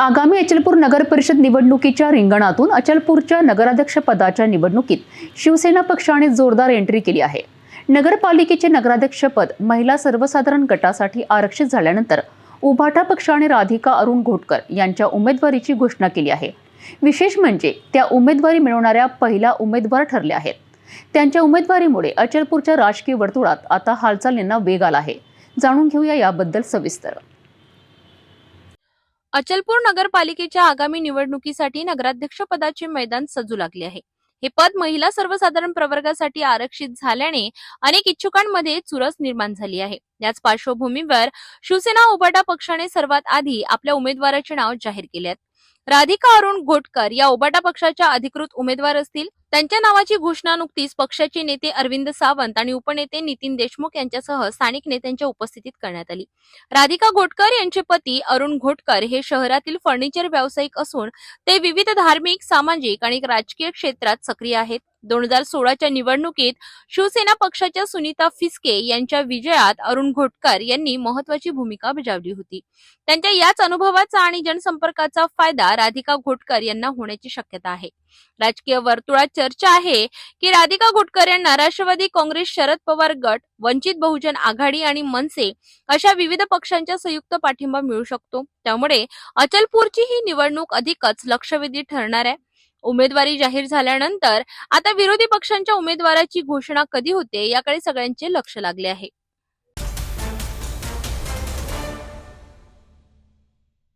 आगामी अचलपूर नगर परिषद निवडणुकीच्या रिंगणातून अचलपूरच्या नगराध्यक्षपदाच्या निवडणुकीत शिवसेना पक्षाने जोरदार एंट्री केली आहे. नगरपालिकेचे नगराध्यक्षपद महिला सर्वसाधारण गटासाठी आरक्षित झाल्यानंतर उभाटा पक्षाने राधिका अरुण घोटकर यांच्या उमेदवारीची घोषणा केली आहे. विशेष म्हणजे त्या उमेदवारी मिळवणाऱ्या पहिल्या उमेदवार ठरल्या आहेत. त्यांच्या उमेदवारीमुळे अचलपूरच्या राजकीय वर्तुळात आता हालचालींना वेग आला आहे. जाणून घेऊया याबद्दल सविस्तर. अचलपूर नगरपालिकेच्या आगामी निवडणुकीसाठी नगराध्यक्षपदाचे मैदान सजू लागले आहे. हे पद महिला सर्वसाधारण प्रवर्गासाठी आरक्षित झाल्याने अनेक इच्छुकांमध्ये चुरस निर्माण झाली आहे. याच पार्श्वभूमीवर शिवसेना उबाटा पक्षाने सर्वात आधी आपल्या उमेदवाराचे नाव जाहीर केले आहे राधिका अरुण घोटकर या उबाटा पक्षाच्या अधिकृत उमेदवार असतील. त्यांच्या नावाची घोषणा नुकतीच पक्षाचे नेते अरविंद सावंत आणि उपनेते नितीन देशमुख यांच्यासह स्थानिक नेत्यांच्या उपस्थितीत करण्यात आली. राधिका घोटकर यांचे पती अरुण घोटकर हे शहरातील फर्निचर व्यावसायिक असून ते विविध धार्मिक सामाजिक आणि राजकीय क्षेत्रात सक्रिय आहेत. दोन हजार सोळाच्या निवडणुकीत शिवसेना पक्षाच्या सुनीता फिसके यांच्या विजयात अरुण घोटकर यांनी महत्वाची भूमिका बजावली होती. त्यांच्या याच अनुभवाचा आणि जनसंपर्काचा फायदा राधिका घोटकर यांना होण्याची शक्यता आहे. राजकीय वर्तुळात चर्चा आहे की राधिका घोटकर यांना राष्ट्रवादी काँग्रेस शरद पवार गट वंचित बहुजन आघाडी आणि मनसे अशा विविध पक्षांच्या संयुक्त पाठिंबा मिळू शकतो. त्यामुळे अचलपूरची ही निवडणूक अधिकच लक्षवेधी ठरणार आहे. उमेदवारी जाहीर झाल्यानंतर आता विरोधी पक्षांच्या उमेदवाराची घोषणा कधी होते याकडे सगळ्यांचे लक्ष लागले आहे.